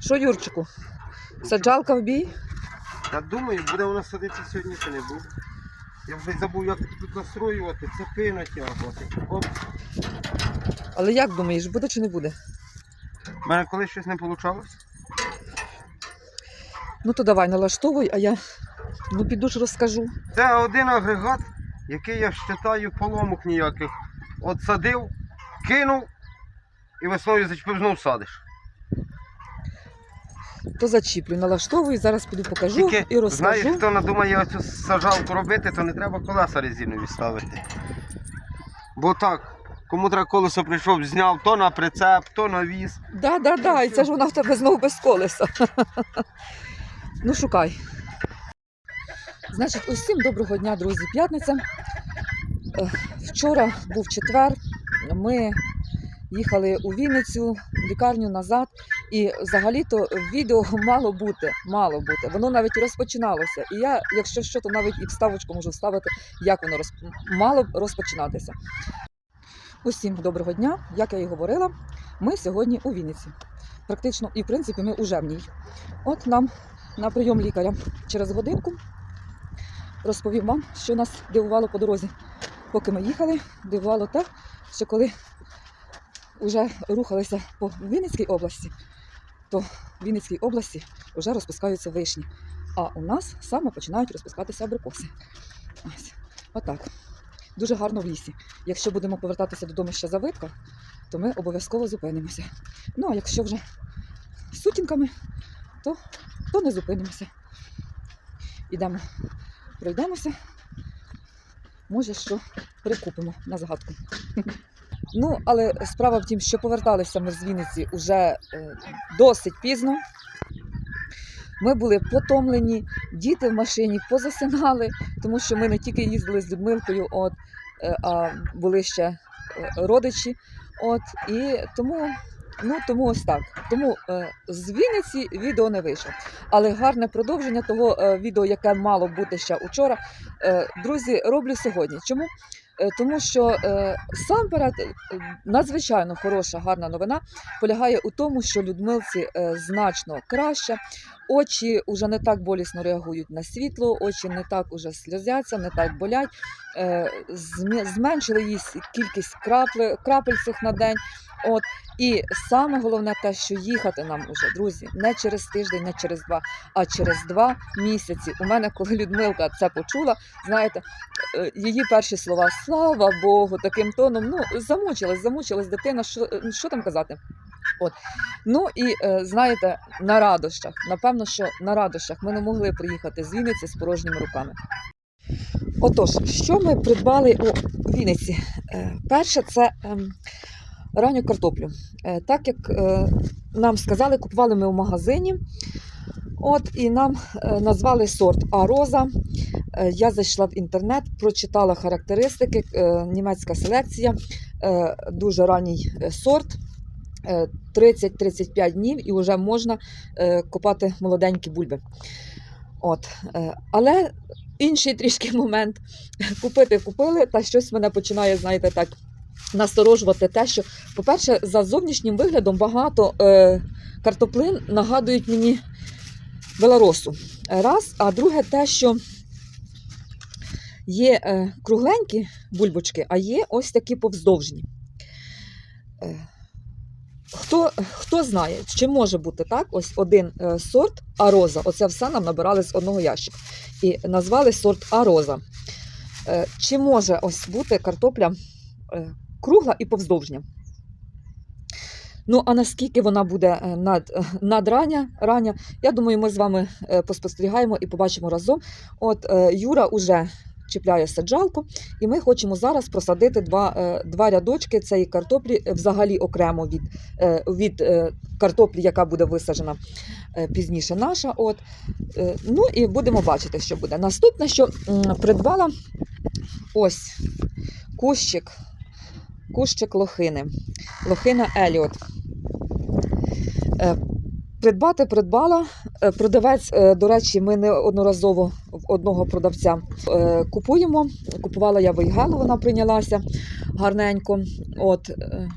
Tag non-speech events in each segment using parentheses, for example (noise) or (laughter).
Що, Юрчику? Саджалка в бій? Я думаю, буде вона садитися сьогодні чи не буде. Я вже й забув, як тут настроювати, цепи натягувати. Оп. Але як думаєш, буде чи не буде? У мене колись щось не вийшло. Ну то давай налаштовуй, а я ну піду ж розкажу. Це один агрегат, який я вважаю поломок ніяких. От садив, кинув і весною зачепив, знов садиш. То зачіплю, налаштовуй, зараз піду покажу Тільки, і розкажу. знаєш, хто надумає оцю саджалку робити, то не треба колеса резинові ставити. Бо так, кому треба колесо прийшов, зняв то на прицеп, то на віз. Да, да, да, і це ж вона в тебе знову без колеса. (laughs) ну, шукай. Значить, усім доброго дня, друзі. П'ятниця. Е, Вчора був четвер. Ми їхали у Вінницю, в лікарню назад. І взагалі-то відео (laughs) мало бути, мало бути. Воно навіть розпочиналося. І я, якщо що, то навіть і вставочку можу вставити, як воно розп... мало розпочинатися. Усім доброго дня, як я і говорила, ми сьогодні у Вінниці. Практично, і в принципі, ми уже в ній. От нам на прийом лікаря через годинку розповім вам, що нас дивувало по дорозі. Поки ми їхали, дивувало те, що коли вже рухалися по Вінницькій області, то в Вінницькій області вже розпускаються вишні. А у нас саме починають розпускатися абрикоси. Ось. Отак. Дуже гарно в лісі. Якщо будемо повертатися додому ще завитка, то ми обов'язково зупинимося. Ну а якщо вже з сутінками, то, то не зупинимося. Ідемо, пройдемося. Може, що прикупимо на загадку. Ну, але справа в тім, що поверталися ми з Вінниці вже е, досить пізно. Ми були потомлені, діти в машині позасинали, тому що ми не тільки їздили з Людмилкою, от, е, а були ще е, родичі. От, і тому, ну, тому ось так. Тому з Вінниці відео не вийшло. Але гарне продовження того відео, яке мало бути ще учора, друзі, роблю сьогодні. Чому? Е, Тому що е, сам перед надзвичайно хороша, гарна новина полягає у тому, що Людмилці е, значно краще. Очі вже не так болісно реагують на світло, очі не так уже сльозяться, не так болять. Е, зменшили с- кількість крапли, крапель цих на день. От. І саме головне те, що їхати нам уже, друзі, не через тиждень, не через два, а через два місяці. У мене, коли Людмилка це почула, знаєте, е, її перші слова слава Богу, таким тоном. Ну, замучилась, замучилась дитина. Що, е, що там казати? От. Ну і е, знаєте, на радощах, напевно, що на радощах ми не могли приїхати з Вінниці з порожніми руками. Отож, що ми придбали у Вінниці? Е, перше, це ем, ранню картоплю. Е, так як нам сказали, купували ми в магазині. От і нам назвали сорт Ароза. Я зайшла в інтернет, прочитала характеристики, німецька селекція, дуже ранній сорт. Е, 30-35 днів і вже можна е, копати молоденькі бульби. От. е, Але інший трішки момент. (laughs) Купити купили, та щось мене починає, знаєте, так насторожувати те, що, по-перше, за зовнішнім виглядом багато е, картоплин нагадують мені белоросу. Раз, а друге, те, що є е, кругленькі бульбочки, а є ось такі повздовжні. Е, Хто, хто знає, чи може бути так? Ось один е, сорт ароза. Оце все нам набирали з одного ящика. І назвали сорт ароза. Е, чи може ось бути картопля е, кругла і повздовжня? Ну, а наскільки вона буде над, е, надрання, рання, я думаю, ми з вами поспостерігаємо і побачимо разом. От Юра уже чіпляє саджалку, і ми хочемо зараз просадити два, е, два рядочки цієї картоплі е, взагалі окремо від, е, від картоплі, яка буде висаджена пізніше наша. От. Ну і будемо бачити, що буде. Наступне, що придбала ось кущик, кущик лохини. Лохина Еліот. Придбати придбала. Продавець, до речі, ми неодноразово одного продавця е, купуємо. Купувала я Вейгелу, вона прийнялася гарненько. От, е,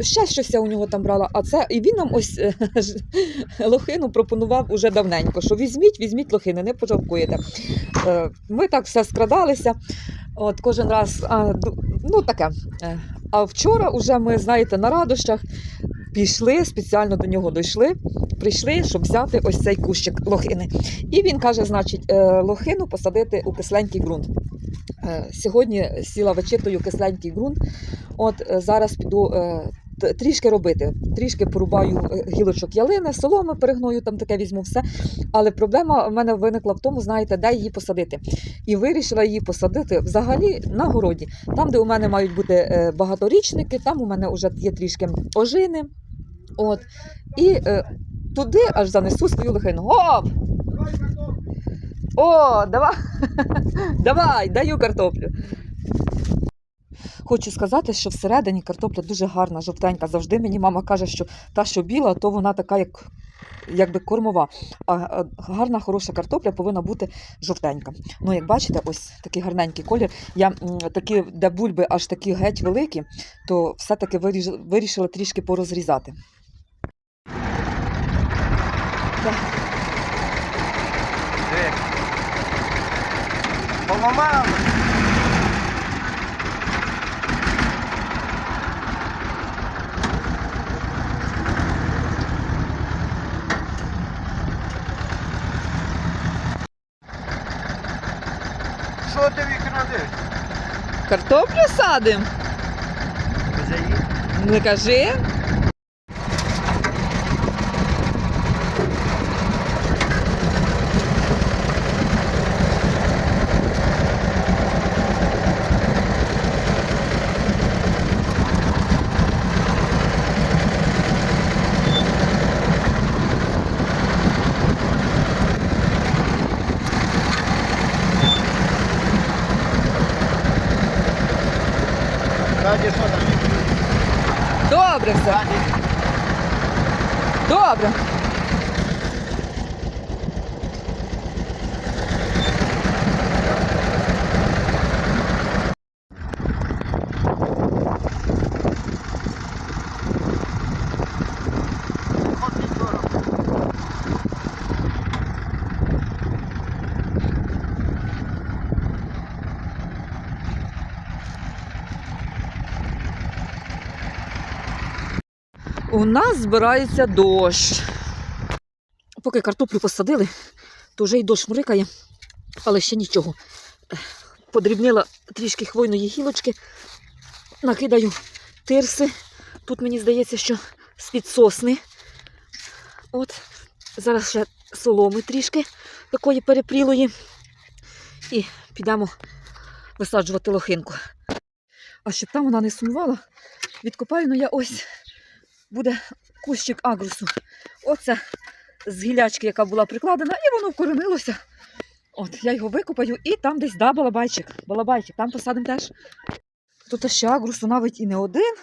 ще щось я у нього там брала. А це і він нам ось е, (laughs) лохину пропонував уже давненько, що візьміть, візьміть лохини, не пожалкуєте. Ми так все скрадалися. От кожен раз, а, ну таке. Е, А вчора вже ми, знаєте, на радощах пішли, спеціально до нього дійшли, прийшли, щоб взяти ось цей кущик лохини. І він каже, значить, е, лохину посадити у кисленький ґрунт. Е, Сьогодні сіла вичитую кисленький ґрунт. От зараз піду трішки робити. Трішки порубаю е, гілочок ялини, соломи перегною, там таке візьму все. Але проблема в мене виникла в тому, знаєте, де її посадити. І вирішила її посадити взагалі на городі. Там, де у мене мають бути е, багаторічники, там у мене вже є трішки ожини. От. І е, туди аж занесу свою лихину. Гоп! О, давай! (laughs) давай, даю картоплю. Хочу сказати, що всередині картопля дуже гарна, жовтенька. Завжди мені мама каже, що та, що біла, то вона така, як якби кормова. А а гарна, хороша картопля повинна бути жовтенька. Ну, як бачите, ось такий гарненький колір. Я такі, де бульби аж такі геть великі, то все-таки вирішила трішки порозрізати. Поламали. Картоплю садимо? Не кажи. Раді що там? Добре все. Добре. У нас збирається дощ. Поки картоплю посадили, то вже й дощ мрикає, але ще нічого. Подрібнила трішки хвойної гілочки, накидаю тирси. Тут мені здається, що з-під сосни. От, зараз ще соломи трішки такої перепрілої. І підемо висаджувати лохинку. А щоб там вона не сумувала, відкопаю ну я ось буде кущик агрусу. Оце з гілячки, яка була прикладена, і воно вкоренилося. От, я його викопаю і там десь да, балабайчик. Балабайчик, там посадимо теж. Тут ще агрусу навіть і не один.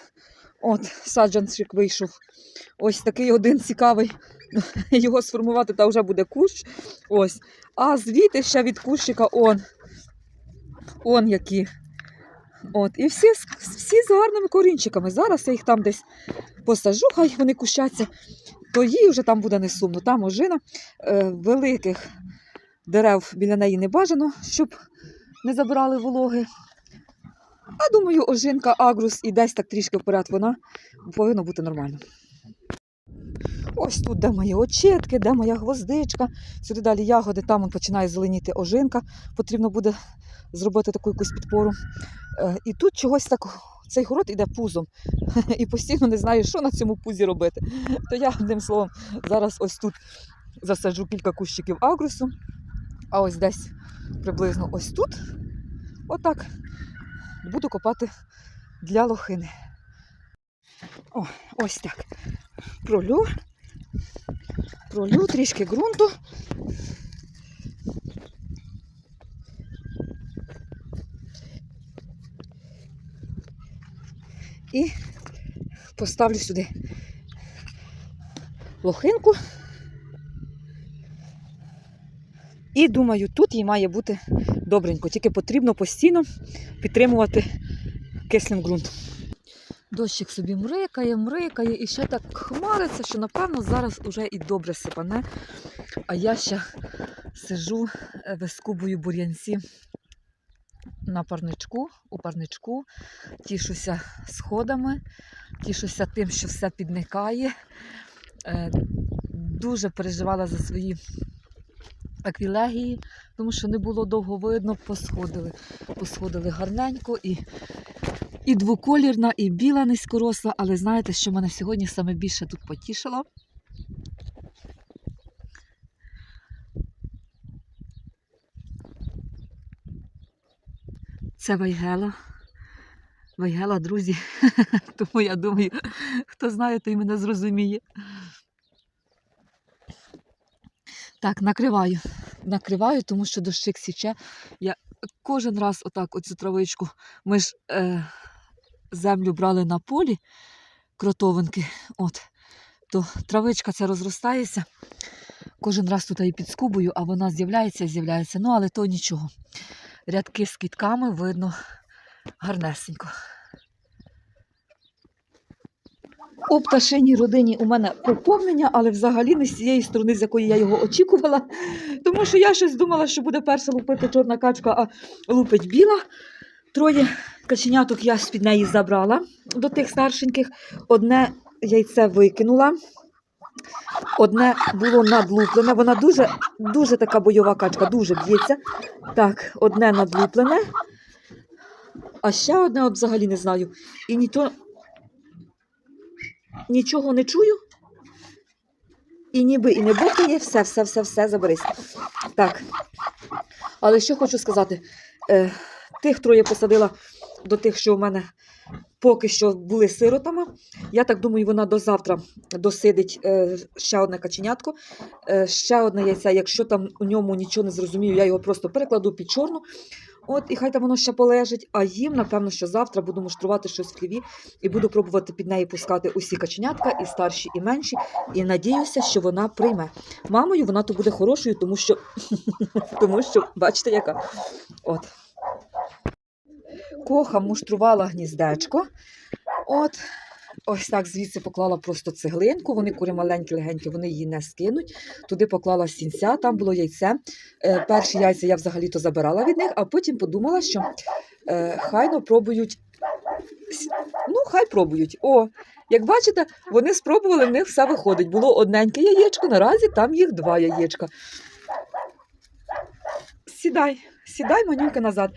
От, саджанчик вийшов. Ось такий один цікавий. (laughs) Його сформувати, та вже буде кущ. Ось. А звідти ще від кущика он. Он які. От, і всі, всі з гарними корінчиками. Зараз я їх там десь посажу, хай вони кущаться, то їй вже там буде не сумно. Там ожина е, великих дерев біля неї не бажано, щоб не забирали вологи. А думаю, ожинка, агрус і десь так трішки вперед вона повинно бути нормально. Ось тут, де мої очітки, де моя гвоздичка. Сюди далі ягоди, там починає зеленіти ожинка. Потрібно буде зробити таку якусь підпору. Е, І тут чогось так цей город іде пузом. (laughs) І постійно не знаю, що на цьому пузі робити. То я одним словом зараз ось тут засаджу кілька кущиків агрусу, а ось десь приблизно ось тут, отак, буду копати для лохини. О, ось так. Пролю, пролю трішки ґрунту. І поставлю сюди лохинку. І думаю, тут їй має бути добренько. Тільки потрібно постійно підтримувати кислим ґрунт. Дощик собі мрикає, мрикає і ще так хмариться, що напевно зараз уже і добре сипане. А я ще сижу, е, вискубую бур'янці на парничку, у парничку, тішуся сходами, тішуся тим, що все підникає. Е, Дуже переживала за свої аквілегії, тому що не було довго видно, посходили. Посходили гарненько і, і двоколірна, і біла низькоросла, але знаєте, що мене сьогодні саме більше тут потішило? Це Вайгела. Вайгела, друзі. (laughs) Тому я думаю, хто знає, той мене зрозуміє. Так, накриваю. Накриваю, тому що дощик січе. Я кожен раз отак оцю травичку. Ми ж е, землю брали на полі кротовинки. От, то травичка ця розростається. Кожен раз тут її підскубую, а вона з'являється і з'являється. Ну, але то нічого. Рядки з квітками видно гарнесенько. У пташиній родині у мене поповнення, але взагалі не з цієї сторони, з якої я його очікувала. Тому що я щось думала, що буде перша лупити чорна качка, а лупить біла. Троє каченяток я з-під неї забрала до тих старшеньких. Одне яйце викинула. Одне було надлуплене. Вона дуже, дуже така бойова качка, дуже б'ється. Так, одне надлуплене. А ще одне от взагалі не знаю. І ні то нічого не чую. І ніби і не бухає, все, все, все, все, заберись. Так. Але що хочу сказати, е, тих троє посадила до тих, що у мене поки що були сиротами. Я так думаю, вона до завтра досидить е, ще одне каченятко, е, ще одне яйце. Якщо там у ньому нічого не зрозумію, я його просто перекладу під чорну. От, і хай там воно ще полежить, а їм, напевно, що завтра буду муштрувати щось в хліві і буду пробувати під неї пускати усі каченятка, і старші, і менші. І надіюся, що вона прийме. Мамою вона то буде хорошою, тому що, (laughs) тому що бачите, яка. От. Коха муштрувала гніздечко. От. Ось так звідси поклала просто цеглинку. Вони кури маленькі, легенькі, вони її не скинуть. Туди поклала сінця, там було яйце. Е, перші яйця я взагалі-то забирала від них, а потім подумала, що е, хайно пробують. Ну, хай пробують. О, як бачите, вони спробували, в них все виходить. Було одненьке яєчко, наразі там їх два яєчка. Сідай, сідай, манюнька, назад.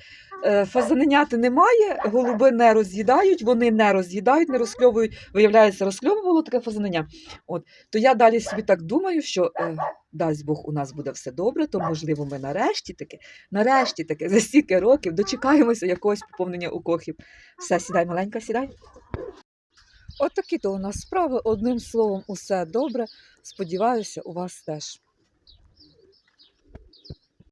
Е, Фазаненяти немає, голуби не роз'їдають, вони не роз'їдають, не розкльовують. Виявляється, розкльовувало таке фазанення. От. То я далі собі так думаю, що е, дасть Бог, у нас буде все добре, то можливо ми нарешті таки, нарешті таки, за стільки років дочекаємося якогось поповнення у кохів. Все, сідай, маленька, сідай. От такі то у нас справи. Одним словом, усе добре. Сподіваюся, у вас теж.